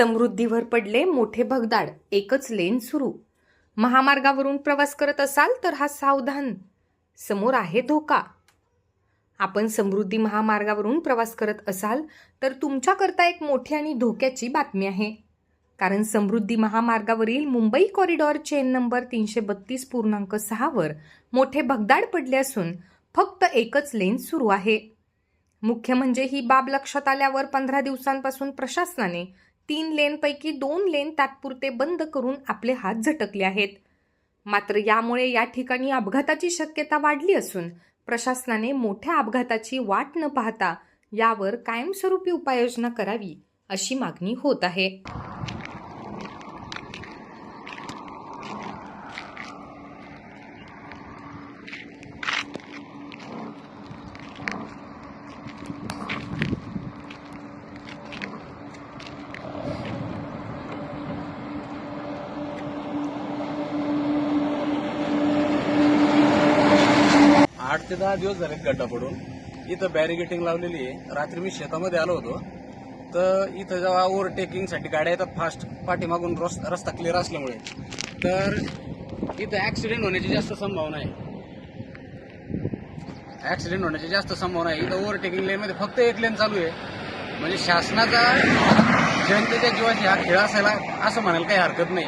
समृद्धीवर पडले मोठे भगदाड एकच लेन सुरू. महामार्गावरून प्रवास करत असाल तर हा सावधान समोर आहे धोका. आपण समृद्धी महामार्गावरून प्रवास करत असाल तर तुमच्याकरता एक मोठी आणि धोक्याची बातमी आहे. कारण समृद्धी महामार्गावरील मुंबई कॉरिडॉर चेन नंबर तीनशे बत्तीस पूर्णांक सहावर मोठे भगदाड पडले असून फक्त एकच लेन सुरू आहे. मुख्य म्हणजे ही बाब लक्षात आल्यावर पंधरा दिवसांपासून प्रशासनाने तीन लेनपैकी दोन लेन तात्पुरते बंद करून आपले हात झटकले आहेत. मात्र यामुळे या ठिकाणी अपघाताची शक्यता वाढली असून प्रशासनाने मोठ्या अपघाताची वाट न पाहता यावर कायमस्वरूपी उपाययोजना करावी अशी मागणी होत आहे. ते दहा दिवस झाले गड्डा पडून. इथं बॅरिगेटिंग लावलेली आहे. रात्री मी शेतामध्ये आलो होतो. तर इथं जेव्हा ओव्हरटेकिंगसाठी गाड्या येतात फास्ट पाठीमागून रस रस्ता क्लिअर असल्यामुळे. तर इथं ॲक्सिडेंट होण्याची जास्त संभावना आहे. ॲक्सिडेंट होण्याची जास्त संभावना आहे. इथं ओव्हरटेकिंग लेनमध्ये फक्त एक लेन चालू आहे. म्हणजे शासनाचा जनतेच्या जीवाची हा खेळ असायला असं म्हणायला काही हरकत नाही.